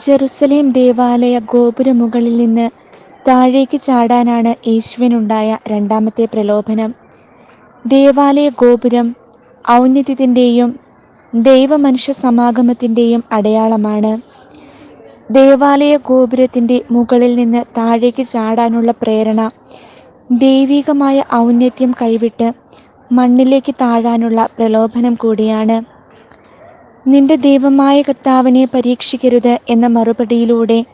Jerusalem ദേവാലയ ഗോപുരമുകളിൽ നിന്ന് താഴേക്ക് ചാടാനാണ് യേശുവിനുണ്ടായ രണ്ടാമത്തെ പ്രലോഭനം. ദേവാലയ ഗോപുരം ഔന്നത്യത്തിന്റെയും ദൈവമനുഷ്യ സമാഗമത്തിന്റെയും അടയാളമാണ്. ദേവാലയ ഗോപുരത്തിന്റെ മുകളിൽ നിന്ന് താഴേക്ക് ചാടാനുള്ള പ്രേരണ ദൈവികമായ ഔന്നത്യം കൈവിട്ട് മണ്ണിലേക്ക് താഴാനുള്ള പ്രലോഭനം കൂടിയാണ്. നിന്റെ ദൈവമായ കർത്താവിനെ പരീക്ഷിക്കരുത് എന്ന മറുപടിയിലൂടെ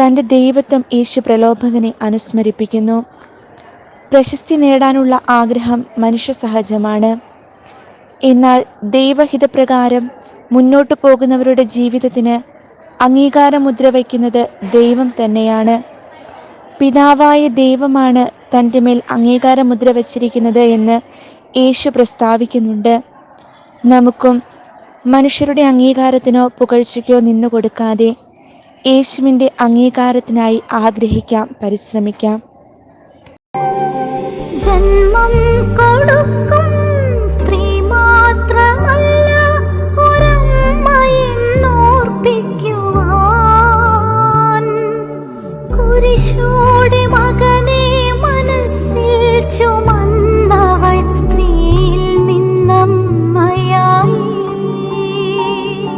തന്റെ ദൈവത്വം യേശു പ്രലോഭകനെ അനുസ്മരിപ്പിക്കുന്നു. പ്രശസ്തി നേടാനുള്ള ആഗ്രഹം മനുഷ്യ സഹജമാണ്. എന്നാൽ ദൈവഹിതപ്രകാരം മുന്നോട്ടു പോകുന്നവരുടെ ജീവിതത്തിന് അംഗീകാരമുദ്ര വയ്ക്കുന്നത് ദൈവം തന്നെയാണ്. പിതാവായ ദൈവമാണ് തന്റെ മേൽ അംഗീകാരമുദ്ര വച്ചിരിക്കുന്നത് എന്ന് യേശു പ്രസ്താവിക്കുന്നുണ്ട്. നമുക്കും മനുഷ്യരുടെ അംഗീകാരത്തിനോ പുകഴ്ചയ്ക്കോ നിന്നു കൊടുക്കാതെ യേശുവിന്റെ അംഗീകാരത്തിനായി ആഗ്രഹിക്കാം പരിശ്രമിക്കാം. ജന്മം കൊടുക്കും